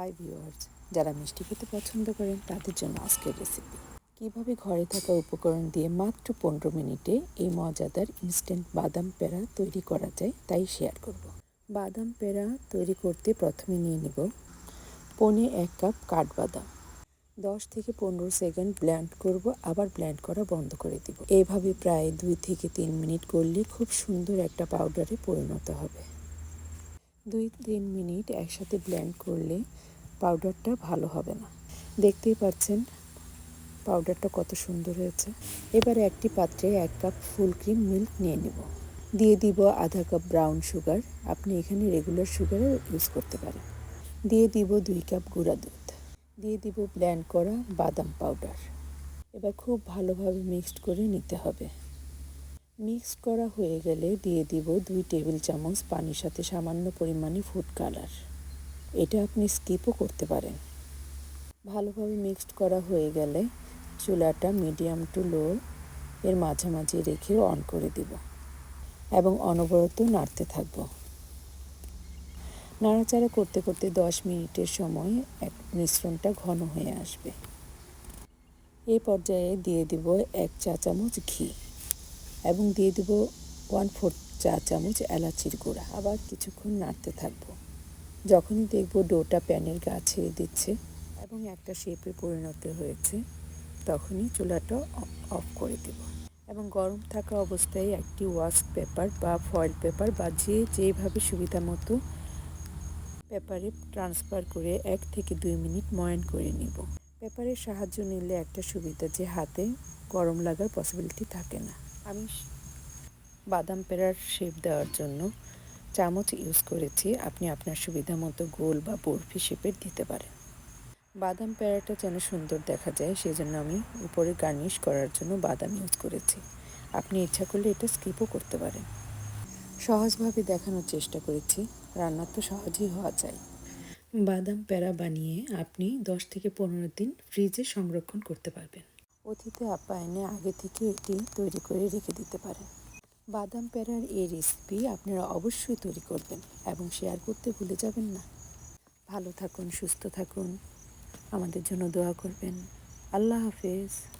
Hi viewers যারা মিষ্টি খেতে পছন্দ করেন, তাদের জন্য আজকের রেসিপি কীভাবে ঘরে থাকা উপকরণ দিয়ে মাত্র পনেরো মিনিটে এই মজাদার ইনস্ট্যান্ট বাদাম পেড়া তৈরি করা যায়, তাই শেয়ার করব। বাদাম পেড়া তৈরি করতে প্রথমে নিয়ে নেব পনে এক কাপ কাঠবাদাম। দশ থেকে পনেরো সেকেন্ড ব্ল্যান্ড করব, আবার ব্ল্যান্ড করা বন্ধ করে দিব। এভাবে প্রায় দুই থেকে তিন মিনিট করলে খুব সুন্দর একটা পাউডারে পরিণত হবে। দুই তিন মিনিট একসাথে ব্লেন্ড করলে পাউডারটা ভালো হবে না। দেখতেই পাচ্ছেন পাউডারটা কত সুন্দর হয়েছে। এবারে একটি পাত্রে এক কাপ ফুল ক্রিম মিল্ক নিয়ে নেব। দিয়ে দিব আধা কাপ ব্রাউন সুগার। আপনি এখানে রেগুলার সুগারও ইউজ করতে পারেন। দিয়ে দিব দুই কাপ গুঁড়া দুধ। দিয়ে দিব ব্ল্যান্ড করা বাদাম পাউডার। এবার খুব ভালোভাবে মিক্সড করে নিতে হবে। মিক্স করা হয়ে গেলে দিয়ে দিব দুই টেবিল চামচ পানির সাথে সামান্য পরিমাণে ফুড কালার এটা আপনি স্কিপও করতে পারেন। ভালোভাবে মিক্সড করা হয়ে গেলে চুলাটা মিডিয়াম টু লো এর মাঝামাঝি রেখে অন করে দিব এবং অনবরত নাড়তে থাকব। নাড়াচাড়া করতে করতে দশ মিনিটের সময় এক মিশ্রণটা ঘন হয়ে আসবে। এই পর্যায়ে দিয়ে দিব এক চা চামচ ঘি। এবং দিয়ে দেবো ওয়ান ফোর্থ চা চামচ এলাচির গুঁড়া। আবার কিছুক্ষণ নাড়তে থাকব। যখনই দেখব ডোটা প্যানের গা ছেড়ে দিচ্ছে এবং একটা শেপে পরিণত হয়েছে, তখনই চুলাটা অফ করে দেব। এবং গরম থাকা অবস্থায় একটি ওয়াস্ক পেপার বা ফয়েল পেপার বা যে যেভাবে সুবিধা মতো পেপারে ট্রান্সফার করে এক থেকে দুই মিনিট ময়ন করে নিব। পেপারের সাহায্য নিলে একটা সুবিধা যে হাতে গরম লাগার পসিবিলিটি থাকে না। আমি বাদাম পেড়ার শেপ দেওয়ার জন্য চামচ ইউজ করেছি। আপনি আপনার সুবিধা মতো গোল বা বরফি শেপের দিতে পারেন। বাদাম পেড়াটা যেন সুন্দর দেখা যায়, সেজন্য আমি উপরে গার্নিশ করার জন্য বাদাম ইউজ করেছি। আপনি ইচ্ছা করলে এটা স্কিপও করতে পারেন। সহজভাবে দেখানোর চেষ্টা করেছি। রান্না তো সহজেই হওয়া যায়। বাদাম পেড়া বানিয়ে আপনি দশ থেকে পনেরো দিন ফ্রিজে সংরক্ষণ করতে পারবেন। অতিথি আপ্যায়নে আগে থেকে এটি তৈরি করে রেখে দিতে পারেন। বাদাম প্যারার এই রেসিপি আপনারা অবশ্যই তৈরি করবেন এবং শেয়ার করতে ভুলে যাবেন না। ভালো থাকুন, সুস্থ থাকুন। আমাদের জন্য দোয়া করবেন। আল্লাহ হাফেজ।